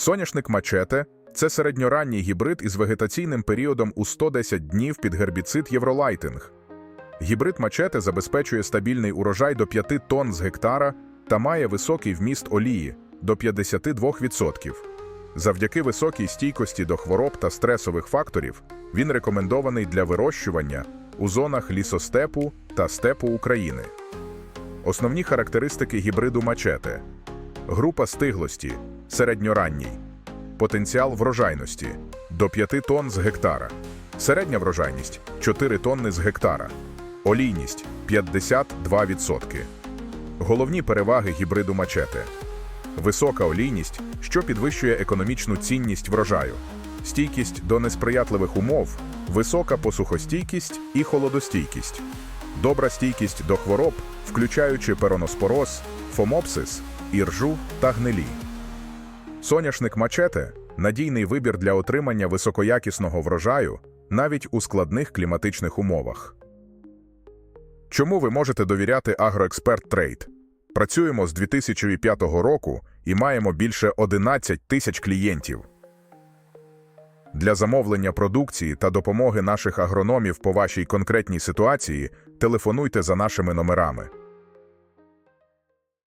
Соняшник мачете це середньоранній гібрид із вегетаційним періодом у 110 днів під гербіцид Євролайтинг. Гібрид мачете забезпечує стабільний урожай до 5 тонн з гектара та має високий вміст олії до 52%. Завдяки високій стійкості до хвороб та стресових факторів він рекомендований для вирощування у зонах лісостепу та степу України. Основні характеристики гібриду мачете. Група стиглості середньоранній. Потенціал врожайності до 5 тонн з гектара. Середня врожайність 4 тонни з гектара. Олійність 52%. Головні переваги гібриду мачете. Висока олійність, що підвищує економічну цінність врожаю, стійкість до несприятливих умов, висока посухостійкість і холодостійкість, добра стійкість до хвороб, включаючи пероноспороз, фомопсис, іржу та гнилі. Соняшник мачете надійний вибір для отримання високоякісного врожаю навіть у складних кліматичних умовах. Чому ви можете довіряти Агроексперт Трейд? Працюємо з 2005 року і маємо більше 11 тисяч клієнтів. Для замовлення продукції та допомоги наших агрономів по вашій конкретній ситуації телефонуйте за нашими номерами.